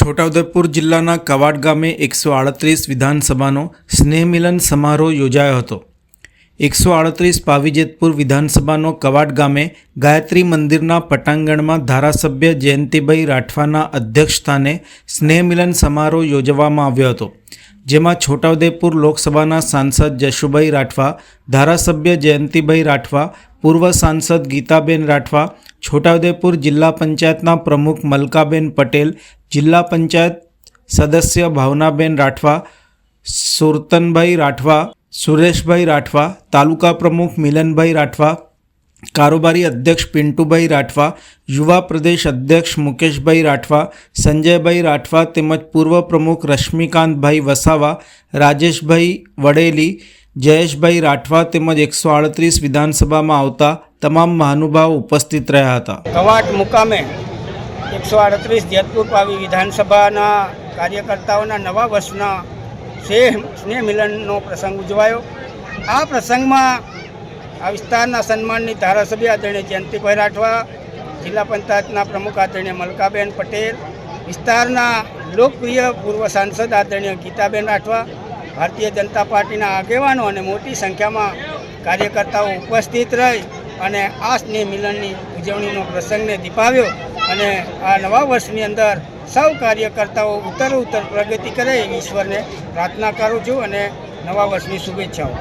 છોટાઉદેપુર જિલ્લાના કવાડ ગામે એકસો આડત્રીસ વિધાનસભાનો સ્નેહમિલન સમારોહ યોજાયો હતો. એકસો આડત્રીસ પાવીજેતપુર વિધાનસભાનો કવાડ ગામે ગાયત્રી મંદિરના પટાંગણમાં ધારાસભ્ય જયંતિભાઈ રાઠવાના અધ્યક્ષસ્થાને સ્નેહમિલન સમારોહ યોજવામાં આવ્યો હતો. જેમાં છોટાઉદેપુર લોકસભાના સાંસદ જશુભાઈ રાઠવા, ધારાસભ્ય જયંતિભાઈ રાઠવા, પૂર્વ સાંસદ ગીતાબેન રાઠવા છોટાઉદેપુર જિલ્લા પંચાયતના પ્રમુખ મલકાબેન પટેલ, જિલ્લા પંચાયત સદસ્ય ભાવનાબેન રાઠવા, સુરતનભાઈ રાઠવા, સુરેશભાઈ રાઠવા, તાલુકા પ્રમુખ મિલનભાઈ રાઠવા, કારોબારી અધ્યક્ષ પિન્ટુભાઈ રાઠવા, યુવા પ્રદેશ અધ્યક્ષ મુકેશભાઈ રાઠવા, સંજયભાઈ રાઠવા તેમજ પૂર્વ પ્રમુખ રશ્મિકાંતભાઈ વસાવા, રાજેશભાઈ વડેલી જયેશભાઈ રાઠવા તેમજ એકસો આડત્રીસ વિધાનસભામાં આવતા તમામ મહાનુભાવો ઉપસ્થિત રહ્યા હતા. કવાટ મુકામે એકસો આડત્રીસ જેતપુર પાવી વિધાનસભાના કાર્યકર્તાઓના નવા વર્ષના સ્નેહ સ્નેહ મિલનનો પ્રસંગ ઉજવાયો. આ પ્રસંગમાં આ વિસ્તારના સન્માનની ધારાસભ્ય આદરણીય જયંતિભાઈ રાઠવા, જિલ્લા પંચાયતના પ્રમુખ આદરણીય મલકાબેન પટેલ, વિસ્તારના લોકપ્રિય પૂર્વ સાંસદ આદરણીય ગીતાબેન રાઠવા ભારતીય જનતા પાર્ટીના આગેવાનો અને મોટી સંખ્યામાં કાર્યકર્તાઓ ઉપસ્થિત રહી અને આ સ્નેહ મિલનની ઉજવણીનો પ્રસંગને દીપાવ્યો અને આ નવા વર્ષની અંદર સૌ કાર્યકર્તાઓ ઉત્તર ઉત્તર પ્રગતિ કરે એવી ઈશ્વરને પ્રાર્થના કરું છું અને નવા વર્ષની શુભેચ્છાઓ.